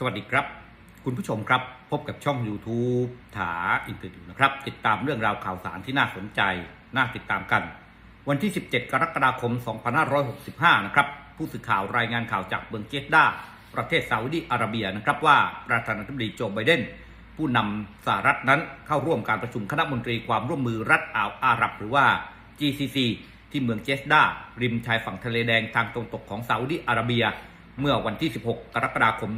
สวัสดีครับ คุณผู้ชมครับ พบกับช่อง YouTube ถาอินเตอร์วิวนะครับ ติดตามเรื่องราวข่าวสารที่น่าสนใจ น่าติดตามกัน วันที่ 17 กรกฎาคม 2565 นะครับ ผู้สื่อข่าวรายงานข่าวจากเมืองเจดดาประเทศซาอุดีอาระเบียนะครับว่าประธานาธิบดีโจไบเดนผู้นำสหรัฐนั้นเข้าร่วมการประชุมคณะมนตรีความร่วมมือรัฐอ่าวอาหรับหรือว่า GCC ที่เมืองเจสดาริมชายฝั่งทะเลแดงทางตะวันตกของซาอุดีอาระเบีย เมื่อวันที่ 16 กรกฎาคม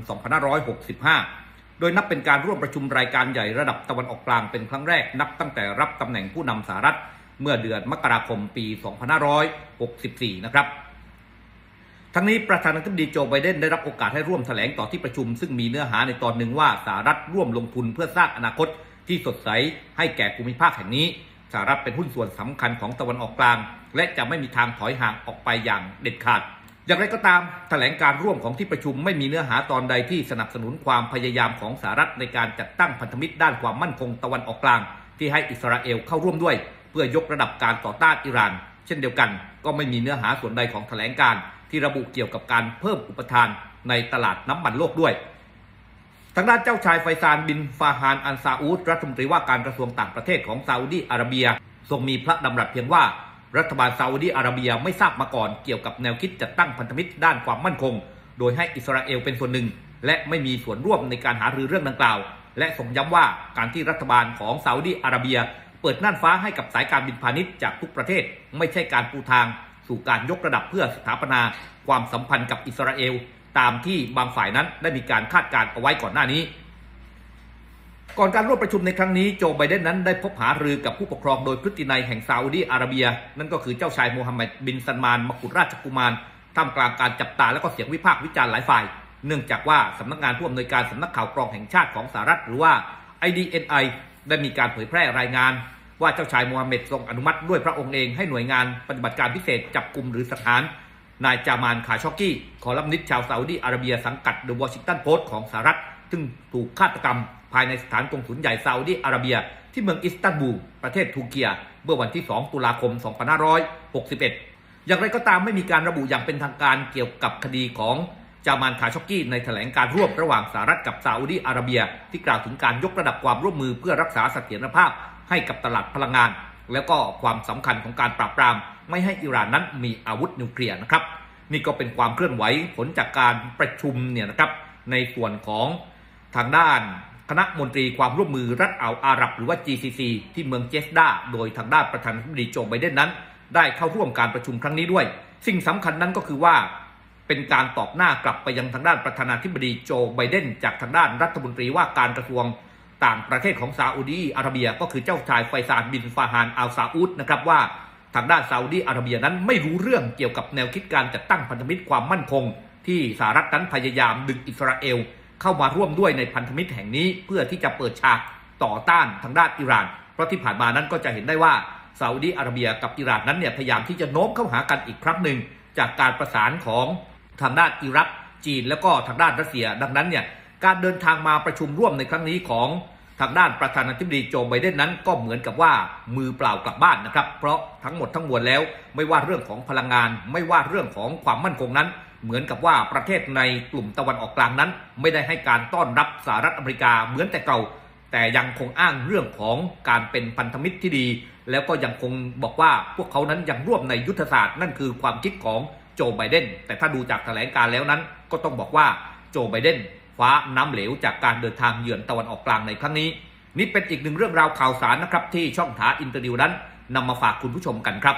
2565 โดยนับเป็นการร่วมประชุมรายการใหญ่ระดับตะวันออกกลางเป็นครั้งแรกนับตั้งแต่รับตำแหน่งผู้นำสหรัฐ เมื่อเดือนมกราคมปี 2564 นะครับทั้งนี้ประธานาธิบดีโจไบเดนได้รับโอกาสให้ร่วมแถลงต่อที่ประชุม ซึ่งมีเนื้อหาในตอนหนึ่งว่าสหรัฐร่วมลงทุนเพื่อสร้างอนาคตที่สดใสให้แก่ภูมิภาคแห่งนี้สหรัฐเป็นหุ้นส่วนสำคัญของตะวันออกกลาง และจะไม่มีทางถอยห่างออกไปอย่างเด็ดขาด อย่างไรก็ตามแถลงการร่วมของที่ประชุมไม่มีเนื้อหาตอนใดที่สนับสนุนความพยายามของสหรัฐในการจัดตั้งพันธมิตรด้านความมั่นคงตะวันออกกลาง ที่ให้อิสราเอลเข้าร่วมด้วย เพื่อยกระดับการต่อต้านอิหร่าน เช่นเดียวกัน ก็ไม่มีเนื้อหาส่วนใดของแถลงการที่ระบุเกี่ยวกับการเพิ่มอุปทานในตลาดน้ำมันโลกด้วยทางด้านเจ้าชายไฟซานบินฟาฮานอันซาอูดรัฐมนตรีว่าการกระทรวงต่างประเทศของซาอุดีอาระเบีย ทรงมีพระดำรัสเพียงว่า รัฐบาลซาอุดีอาระเบียไม่ทราบมาก่อนเกี่ยวกับแนวคิดจัดตั้งพันธมิตรด้านความมั่นคง โดยให้อิสราเอลเป็นส่วนหนึ่ง และไม่มีส่วนร่วมในการหารือเรื่องดังกล่าว และทรงย้ำว่าการที่รัฐบาลของซาอุดีอาระเบีย เปิดน่านฟ้าให้กับสายการบินพาณิชย์จากทุกประเทศ ไม่ใช่การปูทาง สู่การยกระดับเพื่อสถาปนา ความสัมพันธ์กับอิสราเอล ตามที่บางฝ่ายนั้นได้มีการคาดการณ์เอาไว้ก่อนหน้านี้ ก่อนการร่วมประชุมในครั้งนี้โจไบเดนนั้นได้พบหารือกับผู้ปกครองโดยพฤตินัยแห่งซาอุดีอาระเบีย นั่นก็คือเจ้าชายโมฮัมหม็ดบินซันมานมกุฎราชกุมารท่ามกลางการจับตาและก็เสียงวิพากษ์วิจารณ์หลายฝ่าย เนื่องจากว่าสำนักงานผู้อำนวยการสำนักข่าวกรองแห่งชาติของสหรัฐหรือว่า IDNI ได้มีการเผยแพร่รายงาน ว่าเจ้าชายโมฮัมเหม็ดทรงอนุมัติด้วยพระองค์เองให้หน่วยงานปฏิบัติการพิเศษจับกลุ่มหรือสถานนายจามานคาชอกกี้คอลัมนิสต์ชาวซาอุดีอาระเบียสังกัด The Washington Post ของสหรัฐซึ่งถูกฆาตกรรม ภายในสถานกงสุลใหญ่ซาอุดีอาระเบีย ที่เมืองอิสตันบูลประเทศทูเกีย เมื่อวันที่ 2 ตุลาคม 2561 อย่างไรก็ตามไม่มีการระบุอย่างเป็นทางการเกี่ยวกับคดีของจามานคาชอกกี้ในแถลงการร่วมระหว่างสหรัฐกับซาอุดีอาระเบีย ที่กล่าวถึงการยกระดับความร่วมมือเพื่อรักษาเสถียรภาพให้กับตลาดพลังงาน แล้วก็ความสำคัญของการปราบปราม ไม่ให้อิหร่านนั้นมีอาวุธนิวเคลียร์นะครับ นี่ก็เป็นความเคลื่อนไหวผลจากการประชุมเนี่ยนะครับในส่วนของทางด้าน คณะมนตรีความร่วมมือรัฐอ่าวอาหรับหรือว่า GCC ที่เมืองเจสดาโดยทางด้านประธานาธิบดีโจไบเดนนั้น ได้เข้าร่วมการประชุมครั้งนี้ด้วย สิ่งสำคัญนั้นก็คือว่า เป็นการตอบหน้ากลับไปยังทางด้านประธานาธิบดีโจไบเดนจากทางด้านรัฐมนตรีว่าการกระทรวงต่างประเทศของซาอุดีอาระเบีย ก็คือเจ้าชายไฟซานบินฟาฮานอัลซาอุดนะครับว่าทางด้านซาอุดีอาระเบียนั้นไม่รู้เรื่องเกี่ยวกับแนวคิดการจัดตั้งพันธมิตรความมั่นคง ที่สหรัฐนั้นพยายามดึงอิสราเอล เข้ามาร่วมด้วยในพันธมิตรแห่งนี้ เพื่อที่จะเปิดฉากต่อต้านทางด้านอิหร่าน เพราะที่ผ่านมานั้นก็จะเห็นได้ว่าซาอุดีอาระเบียกับอิหร่านนั้นเนี่ยพยายามที่จะโน้มเข้าหากันอีกครั้งหนึ่ง จากการประสานของทางด้านอิรัก จีน แล้วก็ทางด้านรัสเซีย ดังนั้นเนี่ยการเดินทางมาประชุมร่วมในครั้งนี้ของทางด้านประธานาธิบดีโจไบเดนนั้นก็เหมือนกับว่ามือเปล่ากลับบ้านนะครับ เพราะทั้งหมดทั้งมวลแล้ว ไม่ว่าเรื่องของพลังงาน ไม่ว่าเรื่องของความมั่นคงนั้น เหมือนกับว่าประเทศในกลุ่มตะวันออกกลางนั้น ไม่ได้ให้การต้อนรับสหรัฐอเมริกาเหมือนแต่เก่า แต่ยังคงอ้างเรื่องของการเป็นพันธมิตรที่ดี แล้วก็ยังคงบอกว่าพวกเขานั้นยังร่วมในยุทธศาสตร์นั่นคือความคิดของโจไบเดนแต่ถ้าดูจากแถลงการแล้วนั้น ก็ต้องบอกว่าโจไบเดนคว้าน้ำเหลวจากการเดินทางเยือนตะวันออกกลางในครั้งนี้ นี่เป็นอีกหนึ่งเรื่องราวข่าวสารนะครับที่ช่องถาอินเตอร์ดิวนั้นนำมาฝากคุณผู้ชมกันครับ